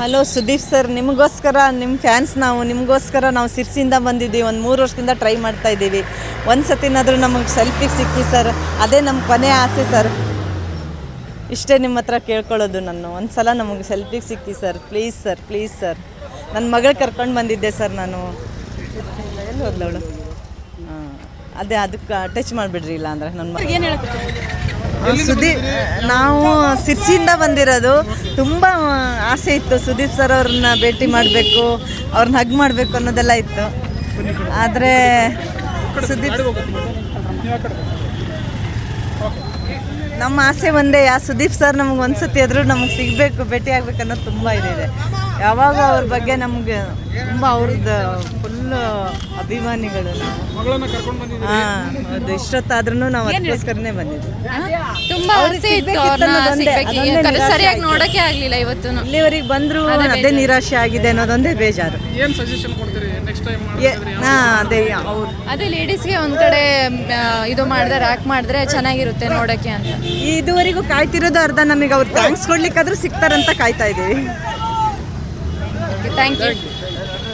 Hello Sudeep sir ನಿಮಗೋಸ್ಕರ ನಿಮ್ಮ fans ನಾವು ನಿಮಗೋಸ್ಕರ ನಾವು ಸಿರ್ಸಿಯಿಂದ ಬಂದಿದ್ದೀವಿ. ಒಂದು ಮೂರು ವರ್ಷದಿಂದ ಟ್ರೈ ಮಾಡ್ತಾ ಇದ್ದೀವಿ. ಒಂದು ಸತಿನಾದರೂ ನಮಗೆ ಸೆಲ್ಫಿಗೆ ಸಿಕ್ಕಿ ಸರ್ ಅದೇ ನಮ್ಮ ಕೊನೆ ಆಸೆ ಸರ್ ಇಷ್ಟೇ ನಿಮ್ಮ ಹತ್ರ ಕೇಳ್ಕೊಳ್ಳೋದು ನಾನು. ಒಂದು ಸಲ ನಮಗೆ ಸೆಲ್ಫಿಗೆ ಸಿಕ್ಕಿ sir please sir please sir ನನ್ನ ಮಗಳು ಕರ್ಕೊಂಡು ಬಂದಿದ್ದೆ ಸರ್ ನಾನು. ಎಲ್ಲಿ ಹೋದ್ಲವಳು ಹಾಂ ಅದೇ ಅದಕ್ಕೆ ಟಚ್ ಮಾಡಿಬಿಡ್ರಿ ಇಲ್ಲ ಅಂದ್ರೆ ನನ್ನ ಮಗ. ಸುದೀಪ್ ನಾವು ಸಿರ್ಸಿಯಿಂದ ಬಂದಿರೋದು ತುಂಬ ಆಸೆ ಇತ್ತು. ಸುದೀಪ್ ಸರ್ ಅವ್ರನ್ನ ಭೇಟಿ ಮಾಡಬೇಕು, ಅವ್ರನ್ನ ಹಗ್ ಮಾಡಬೇಕು ಅನ್ನೋದೆಲ್ಲ ಇತ್ತು. ಆದರೆ ಸುದೀಪ್ ನಮ್ಮ ಆಸೆ ಒಂದೇ, ಯಾ ಸುದೀಪ್ ಸರ್ ನಮಗೆ ಒಂದ್ಸತಿ ಆದರೂ ನಮಗೆ ಸಿಗಬೇಕು, ಭೇಟಿ ಆಗ್ಬೇಕು ಅನ್ನೋದು ತುಂಬ ಇದೆ. ಯಾವಾಗ ಅವ್ರ ಬಗ್ಗೆ ನಮಗೆ ತುಂಬ ಅವ್ರದ್ದು ಫುಲ್ ಅಭಿಮಾನಿಗಳು ನಾವು. ಹಾಂ ಹೌದು ಇಷ್ಟೊತ್ತಾದ್ರೂ ನಾವು ಅದಕ್ಕೋಸ್ಕರನೇ ಬಂದಿದ್ವಿ. ತುಂಬಾ ಆಸೆ ಇತ್ತು ಅವ್ರನ್ನ ಸಿಗ್ಬೇಕು ಸರಿಯಾಗಿ. ನೋಡಕ್ಕೆ ಆಗ್ಲಿಲ್ಲ ಇವತ್ತು ಇಲ್ಲಿವರೆಗೆ ಬಂದ್ರು ಅದೇ ನಿರಾಶೆ ಆಗಿದೆ ಅನ್ನೋದೊಂದೇ ಬೇಜಾರು. ಏನು ಸಜೆಷನ್ ಕೊಡ್ತೀರಿ? ನೆಕ್ಸ್ಟ್ ಟೈಮ್ ಹಾ ಅದೇ ಅವ್ರು. ಅದೇ ಲೇಡೀಸ್ಗೆ ಒಂದ್ ಕಡೆ ಆ, ಇದು ಮಾಡಿದ್ರೆ ರ್ಯಾಕ್ ಮಾಡಿದ್ರೆ ಚೆನ್ನಾಗಿರುತ್ತೆ ನೋಡಕ್ಕೆ ಅಂತ. ಇದುವರೆಗೂ ಕಾಯ್ತಿರೋದು ಅರ್ಧ ನಮಗೆ ಅವ್ರು ಥ್ಯಾಂಕ್ಸ್ ಕೊಡ್ಲಿಕ್ಕಾದ್ರೂ ಸಿಗ್ತಾರಂತ ಕಾಯ್ತಾ ಇದೀವಿ. Thank you.